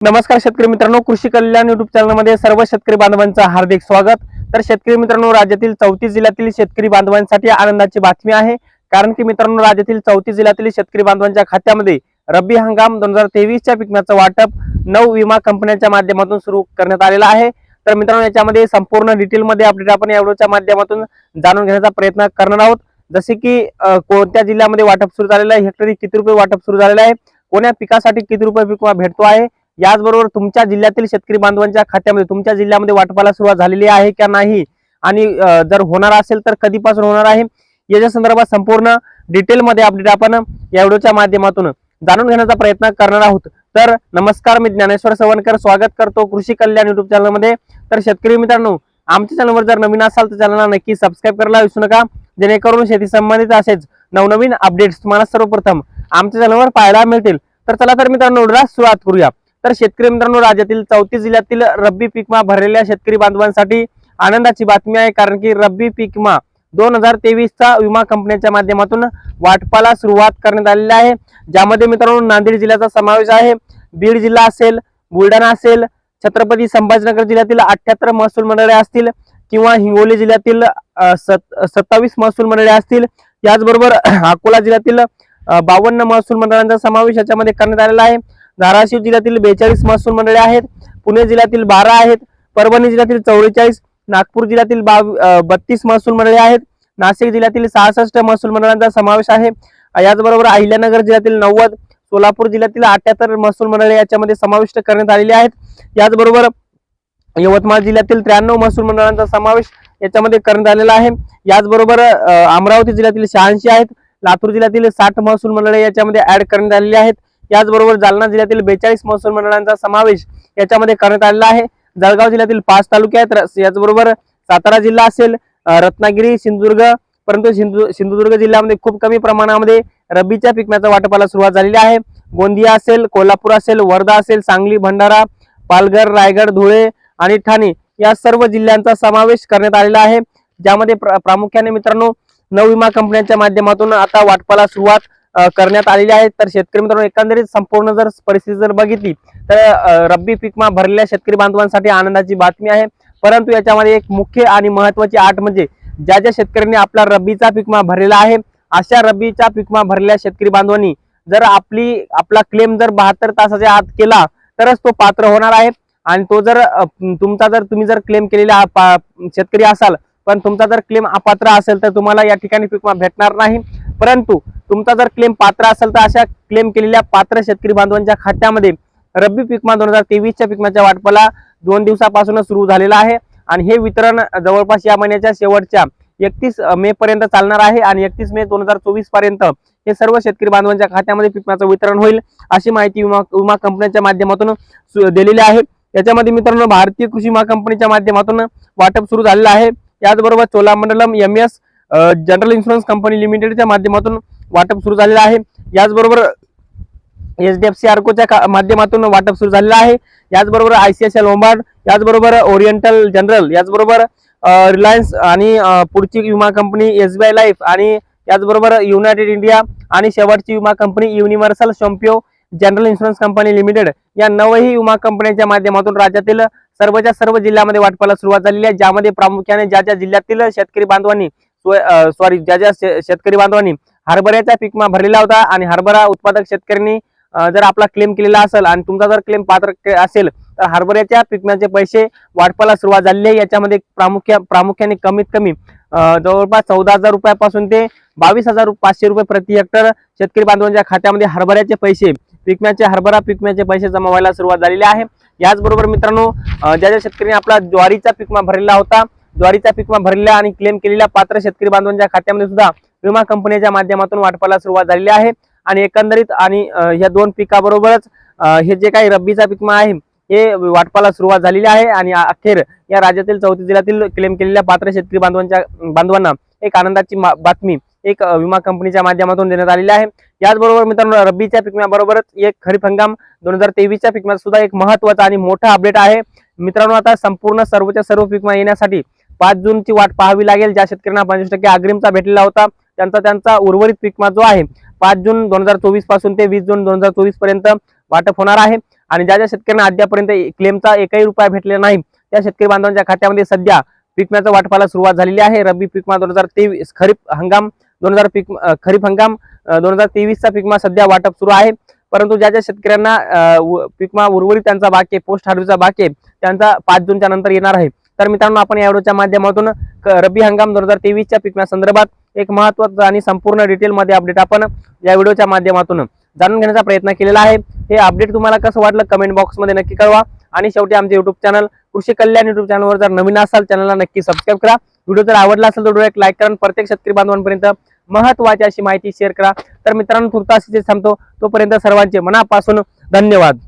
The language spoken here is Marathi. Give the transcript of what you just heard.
नमस्कार शेतकरी मित्रांनो कृषी कल्याण युट्यूब चॅनलमध्ये सर्व शेतकरी बांधवांचं हार्दिक स्वागत. तर शेतकरी मित्रांनो राज्यातील चौतीस जिल्ह्यातील शेतकरी बांधवांसाठी आनंदाची बातमी आहे. कारण की मित्रांनो राज्यातील चौतीस जिल्ह्यातील शेतकरी बांधवांच्या खात्यामध्ये रब्बी हंगाम दोन हजार तेवीसच्या पिकण्याचं वाटप नऊ विमा कंपन्यांच्या माध्यमातून सुरू करण्यात आलेलं आहे. तर मित्रांनो याच्यामध्ये संपूर्ण डिटेलमध्ये अपडेट आपण या व्हिडिओच्या माध्यमातून जाणून घेण्याचा प्रयत्न करणार आहोत. जसे की कोणत्या जिल्ह्यामध्ये वाटप सुरू झालेलं आहे हेक्टरी किती रुपये वाटप सुरू झालेलं आहे कोण्या पिकासाठी किती रुपये पीक भेटतो आहे याचबरोबर तुमच्या जिल्ह्यातील शेतकरी बांधवांच्या खात्यामध्ये तुमच्या जिल्ह्यामध्ये वाटपाला सुरुवात झालेली आहे का नाही? आणि जर होणार असेल तर कधीपासून होणार आहे? याच्या संदर्भात संपूर्ण डिटेलमध्ये अपडेट आपण या व्हिडिओच्या माध्यमातून जाणून घेण्याचा प्रयत्न करणार आहोत. तर नमस्कार मी ज्ञानेश्वर सवणकर स्वागत करतो कृषी कल्याण युट्यूब चॅनलमध्ये तर शेतकरी मित्रांनो आमच्या चॅनलवर जर नवीन असाल तर चॅनलला नक्की सबस्क्राईब करायला विसरू नका. जेणेकरून शेती संबंधित असेच नवनवीन अपडेट्स तुम्हाला सर्वप्रथम आमच्या चॅनलवर पाहायला मिळतील. तर चला तर मित्रांनो सुरुवात करूया. तर शेतकरी मित्रांनो राज्यातील चौतीस जिल्ह्यातील रब्बी पिकमा भरलेल्या शेतकरी बांधवांसाठी आनंदाची बातमी आहे कारण की रब्बी पिकमा दोन हजार तेवीसचा विमा कंपन्यांच्या माध्यमातून वाटपाला सुरुवात करण्यात आलेली आहे. ज्यामध्ये मित्रांनो नांदेड जिल्ह्याचा समावेश आहे बीड जिल्हा असेल बुलढाणा असेल छत्रपती संभाजीनगर जिल्ह्यातील अठ्याहत्तर महसूल मंडळे असतील किंवा हिंगोली जिल्ह्यातील सत- सत्तावीस महसूल मंडळे असतील. याचबरोबर अकोला जिल्ह्यातील बावन्न महसूल मंडळांचा समावेश याच्यामध्ये करण्यात आलेला आहे. धाराशिव जिल्ह्यातील बेचाळीस महसूल मंडळे आहेत पुणे जिल्ह्यातील बारा आहेत परभणी जिल्ह्यातील चौवेचाळीस नागपूर जिल्ह्यातील बत्तीस महसूल मंडळे आहेत नाशिक जिल्ह्यातील सहासष्ट महसूल मंडळांचा समावेश आहे. याचबरोबर अहिल्यानगर जिल्ह्यातील नव्वद सोलापूर जिल्ह्यातील अठ्याहत्तर महसूल मंडळे याच्यामध्ये समाविष्ट करण्यात आलेले आहेत. याचबरोबर यवतमाळ जिल्ह्यातील त्र्याण्णव महसूल मंडळांचा समावेश याच्यामध्ये करण्यात आलेला आहे. याचबरोबर अमरावती जिल्ह्यातील शहाऐंशी आहेत लातूर जिल्ह्यातील साठ महसूल मंडळे याच्यामध्ये ऍड करण्यात आलेली आहेत. याचबरोबर जालना जिल्ह्यातील बेचाळीस महसूल मंडळांचा समावेश याच्यामध्ये करण्यात आलेला आहे. जळगाव जिल्ह्यातील पाच तालुके आहेत र- याचबरोबर सातारा जिल्हा असेल रत्नागिरी सिंधुदुर्ग परंतु सिंधु सिंधुदुर्ग जिल्ह्यामध्ये खूप कमी प्रमाणामध्ये रब्बीच्या पिकण्याचा वाटपाला सुरुवात झालेली आहे. गोंदिया असेल कोल्हापूर असेल वर्धा असेल सांगली भंडारा पालघर रायगड धुळे आणि ठाणे या सर्व जिल्ह्यांचा समावेश करण्यात आलेला आहे. ज्यामध्ये प्र- प्रामुख्याने मित्रांनो नऊ विमा कंपन्यांच्या माध्यमातून आता वाटपाला सुरुवात करण्यात आलेली आहे. तर शेतकरी मित्रांनो एकंदरीत संपूर्ण जर परिस्थिती जर बघितली तर रब्बी पिकमा भरलेल्या शेतकरी बांधवांसाठी आनंदाची बातमी आहे. परंतु याच्यामध्ये एक मुख्य आणि महत्वाची आठ म्हणजे ज्या ज्या शेतकऱ्यांनी आपला रब्बीचा पिकमा भरलेला आहे अशा रब्बीचा पिकमा भरलेल्या शेतकरी बांधवांनी जर आपली आपला क्लेम जर बहात्तर तासाच्या आत केला तरच तो पात्र होणार आहे. आणि तो जर तुमचा जर तुम्ही जर क्लेम केलेला पा- शेतकरी असाल पण तुमचा जर क्लेम अपात्र असेल तर तुम्हाला या ठिकाणी पिकमा भेटणार नाही. परंतु तुमचा जर क्लेम पात्र असेल तर अशा क्लेम केलेल्या पात्र शेतकरी बांधवांच्या खात्यामध्ये रब्बी पिकमा दोन हजार तेवीसच्या पिकमाच्या वाटपाला दोन दिवसापासूनच सुरू झालेलं आहे. आणि हे वितरण जवळपास या महिन्याच्या शेवटच्या एकतीस मे पर्यंत चालणार आहे आणि एकतीस मे दोन हजार चोवीसपर्यंत हे सर्व शेतकरी बांधवांच्या खात्यामध्ये पिकमाचं वितरण होईल अशी माहिती विमा विमा कंपन्यांच्या माध्यमातून सु- दिलेली आहे. याच्यामध्ये मित्रांनो भारतीय कृषी विमा कंपनीच्या माध्यमातून वाटप सुरू झालेलं आहे. याचबरोबर Cholamandalam M S general insurance company लिमिटेडच्या माध्यमातून वाटप सुरू झालेलं आहे. याचबरोबर एच डी एफ सी आर्कोच्या का- माध्यमातून वाटप सुरू झालेलं आहे. याचबरोबर आयसीआयसीआय लोंबार्ड याचबरोबर ओरिएंटल जनरल याचबरोबर रिलायन्स आणि पुढची विमा company S B I life आणि याचबरोबर युनायटेड इंडिया आणि शेवटची विमा company Universal Sompo general insurance company limited या नवही विमा कंपन्यांच्या माध्यमातून राज्यातील सर्वच्या सर्व जिल्ह्यामध्ये वाटपाला सुरुवात झालेली आहे. ज्यामध्ये प्रामुख्याने ज्या ज्या जिल्ह्यातील शेतकरी बांधवांनी सॉरी ज्या ज्या शे- शेतकरी बांधवांनी हरभऱ्याचा पीक भरलेला होता आणि हरभरा उत्पादक शेतकऱ्यांनी जर आपला क्लेम केलेला असेल आणि तुमचा जर क्लेम पात्र असेल तर हरभऱ्याच्या पीक पैसे वाटपाला सुरुवात झालेली आहे. याच्यामध्ये प्रामुख्या प्रामुख्याने कमीत कमी जवळपास चौदा हजार रुपयापासून ते बावीस हजार पाचशे रुपये प्रति हेक्टर शेतकरी बांधवांच्या खात्यामध्ये हरभऱ्याचे पैसे पिकम्याचे हरभरा पिकम्याचे पैसे जमा व्हायला सुरुवात झालेली आहे. याचबरोबर मित्रांनो ज्या ज्या शेतकऱ्यांनी आपला ज्वारीचा पिकमा भरलेला होता ज्वारीचा पिकमा भरलेला आणि क्लेम केलेल्या पात्र शेतकरी बांधवांच्या खात्यामध्ये सुद्धा विमा कंपनीच्या माध्यमातून वाटपाला सुरुवात झालेली आहे. आणि एकंदरीत आणि ह्या दोन पिकाबरोबरच हे जे काही रब्बीचा पिकमा आहे हे वाटपाला सुरुवात झालेली आहे. आणि अखेर या राज्यातील चौथी जिल्ह्यातील क्लेम केलेल्या पात्र शेतकरी बांधवांच्या बांधवांना एक आनंदाची मा- बातमी एक विमा कंपनीच्या माध्यमातून देण्यात आलेली आहे. याचबरोबर मित्रांनो रब्बीच्या पिकम्याबरोबरच एक खरीप हंगाम दोन हजार तेवीसच्या पिकम्यात सुद्धा एक महत्त्वाचा आणि मोठा अपडेट आहे. मित्रांनो आता संपूर्ण सर्वच्या सर्व पिकमा येण्यासाठी पाच जूनची वाट पाहावी लागेल. ज्या शेतकऱ्यांना पंचवीस टक्के अग्रिमचा भेटलेला होता त्यांचा त्यांचा उर्वरित पिकमा जो आहे पाच जून दोन हजार चोवीसपासून ते वीस जून दोन हजार चोवीसपर्यंत वाटप होणार आहे. आणि ज्या ज्या शेतकऱ्यांना अद्यापर्यंत क्लेमचा एकही रुपया भेटलेला नाही त्या शेतकरी बांधवांच्या खात्यामध्ये सध्या पिकम्याचा वाटपाला सुरुवात झालेली आहे. रब्बी पिकमा दोन हजार तेवीस खरीप हंगाम दोन हजार पीक खरीप हंगाम दोन हजार तेवीसचा पिकमा सध्या वाटप सुरू आहे. परंतु ज्या ज्या शेतकऱ्यांना पिकमा उ- उर्वरित त्यांचा बाकी पोस्ट हार्वेस्टचा बाकी त्यांचा पाच जूनच्या नंतर येणार आहे. तर मित्रांनो आपण या व्हिडिओच्या माध्यमातून क- रब्बी हंगाम दोन हजार तेवीसच्या पिकम्या संदर्भात एक महत्वाचं आणि संपूर्ण डिटेलमध्ये अपडेट आपण या व्हिडिओच्या माध्यमातून जाणून घेण्याचा प्रयत्न केलेला आहे. हे अपडेट तुम्हाला कसं वाटलं कमेंट बॉक्समध्ये नक्की कळवा. आणि शेवटी आमचे युट्यूब चॅनल कृषी कल्याण युट्यूब चॅनलवर जर नवीन असाल चॅनलला नक्की सबस्क्राईब करा. व्हिडिओ जर आवडला असेल तर एक लाईक करा आणि प्रत्येक शेतकरी बांधवांपर्यंत महत्वाची अशी माहिती शेअर करा. तर मित्रांनो तुर्तास थांबतो तोपर्यंत सर्वांचे मनापासून धन्यवाद.